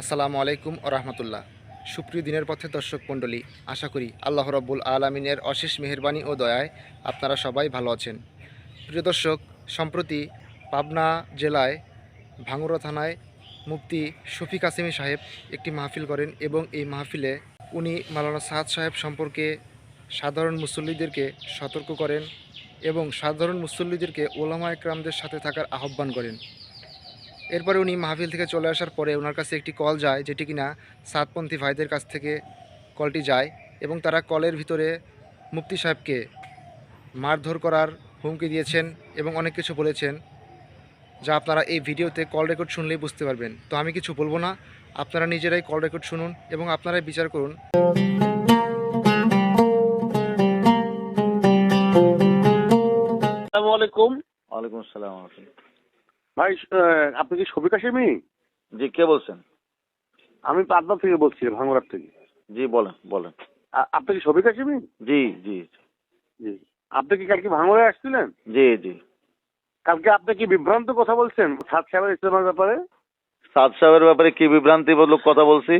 আসসালামু আলাইকুম রহমতুল্লাহ। সুপ্রিয় দিনের পথে দর্শক মণ্ডলী, আশা করি আল্লাহ রব্বুল আলমিনের অশেষ মেহেরবানি ও দয়ায় আপনারা সবাই ভালো আছেন। প্রিয় দর্শক, সম্প্রতি পাবনা জেলায় ভাঙ্গুড়া থানায় মুফতি শফিক কাসিমি সাহেব একটি মাহফিল করেন এবং এই মাহফিলে উনি মালানা সাদ সাহেব সম্পর্কে সাধারণ মুসল্লিদেরকে সতর্ক করেন এবং সাধারণ মুসল্লিদেরকে ওলামা একরামদের সাথে থাকার আহ্বান করেন। এরপরে উনি মাহফিল থেকে চলে আসার পরে ওনার কাছে একটি কল যায় যেটি কিনা সাতপন্থী ভাইদের কাছ থেকে কলটি যায় এবং তারা কলের ভিতরে মুফতি সাহেবকে মারধর করার হুমকি দিয়েছেন এবং অনেক কিছু বলেছেন যা আপনারা এই ভিডিওতে কল রেকর্ড শুনলেই বুঝতে পারবেন। তো আমি কিছু বলব না আপনারা নিজেরাই কল রেকর্ড শুনুন এবং আপনারাই বিচার করুন। আসসালামু আলাইকুম। ওয়ালাইকুম আসসালাম। ভাই আপনি কি শফিক হাসিমি জি কে বলছেন? আমি পাটনা থেকে বলছি ভাঙ্গরার থেকে। জি বলেন বলেন। আপনি কি শফিক হাসিমি জি জি জি। আপনি কি কালকে ভাঙ্গরায় আসছিলেন? জি জি। কালকে আপনি কি বিভ্রান্ত কথা বলছেন সাত সাহেবের ইসলামের ব্যাপারে? সাদ সাহেবের ব্যাপারে কি বিভ্রান্তি বলুক কথা বলছি?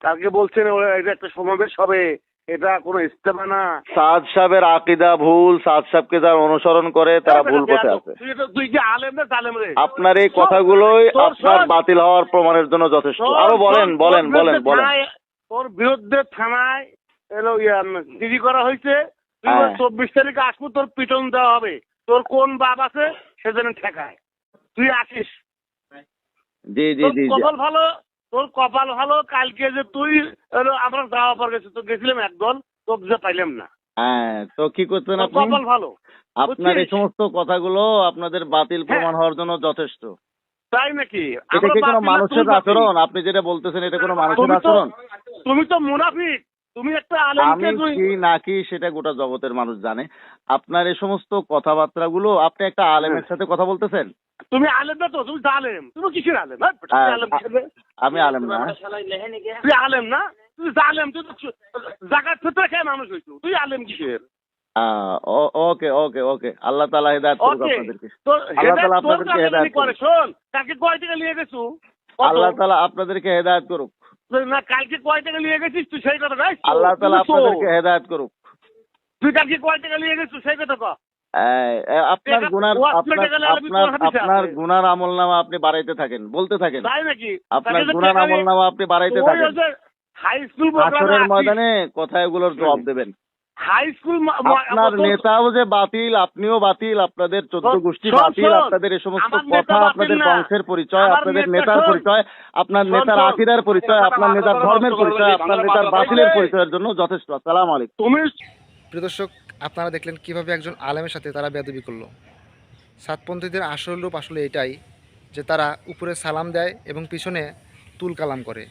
কালকে বলছেন ওরা এটা একটা সমাবেশ হবে। এটা কোনো ইস্তেমা না সাদ সাহেবের আকিদা ভুল সাদ সাহেবকে যারা অনুসরণ করে তারা ভুল পথে আছে। তুই কি আলেম না তালেম রে। আপনার এই কথাগুলোই আপনার বাতিল হওয়ার প্রমাণের জন্য যথেষ্ট। আরও বলেন বলেন বলেন বলেন। তোর বিরুদ্ধে থানায় এলো চিঠি করা হয়েছে। হ্যাঁ। চব্বিশ তারিখে আসব তোর পিটন দেওয়া হবে। তোর কোন বাপ আছে সেজন্য ঠেকায়। তুই আসিস। জি জি জি জি। ভালো? তোর কপাল ভালো কালকে যে তুই আমরা যাওয়া পর গেছি তো গেছিলাম একদল তোকে যে পাইলাম না। হ্যাঁ তো কি করতেন না আপনি? কপাল ভালো আপনার এই? সমস্ত কথাগুলো আপনাদের বাতিল হ্যাঁ। প্রমাণ হওয়ার জন্য যথেষ্ট। তাই নাকি? এটা কি কোনো মানুষের আচরণ? আপনি যেটা বলতেছেন এটা কোনো মানুষের আচরণ? তুমি তো মুনাফিক। তুমি একটা আলেমকে আমি কি নাকি সেটা গোটা জগতের মানুষ জানে। আপনার এই সমস্ত কথাবার্তাগুলো আপনি একটা আলেমের হ্যাঁ। সাথে কথা বলতেছেন? তুমি আলেম না তো তুমি জালেম তুমি কিসের আলেম হ্যাঁ? হ্যাঁ? আমি আলেম না। তুই আলেম না? তুই জালেম তুই জাকাত ফিতরে খেয়ে মানুষ হইছো। তুই আলেম কিসের? ওকে ওকে ওকে। আল্লাহ তালা হেদায়ত করুক আপনাদেরকে। আল্লাহ তাআলা আপনাদেরকে হেদায়েত করুক। শোন কালকে কয় টাকা নিয়ে গেছু? আল্লাহ তালা আপনাদেরকে হেদায়ত করুক। না কালকে কয় টাকা নিয়ে গেছিস তুই সেই কথা আল্লাহ আপনাদেরকে হেদায়ত করুক। তুই কালকে কয় টাকা নিয়ে গেছিস সেই কথা আপনার গুনার আপনার আপনার। গুনার আমল নামা আপনি বাড়াইতে থাকেন বলতে থাকেন। তাই নাকি? আপনার গুনার আমল নামা আপনি বাড়াইতে থাকেন। হাই স্কুল ময়দানে কথা এগুলোর জবাব দেবেন। হাই স্কুল আপনার নেতাও যে বাতিল আপনিও বাতিল আপনাদের চোদ্দ গোষ্ঠী বাতিল আপনাদের এই সমস্ত কথা আপনাদের বংশের পরিচয় আপনাদের নেতার পরিচয় আপনার নেতার। আকিদার পরিচয় আপনার নেতার ধর্মের পরিচয় আপনার নেতার বাতিলের পরিচয়ের জন্য যথেষ্ট। আসসালাম আলাইকুম। তুমি প্রিয় দর্শক আপনারা দেখলেন কীভাবে একজন আলেমের সাথে তারা বেদবি করল। সাতপন্থীদের আসল রূপ আসলে এটাই যে তারা উপরে সালাম দেয় এবং পিছনে তুল কালাম করে।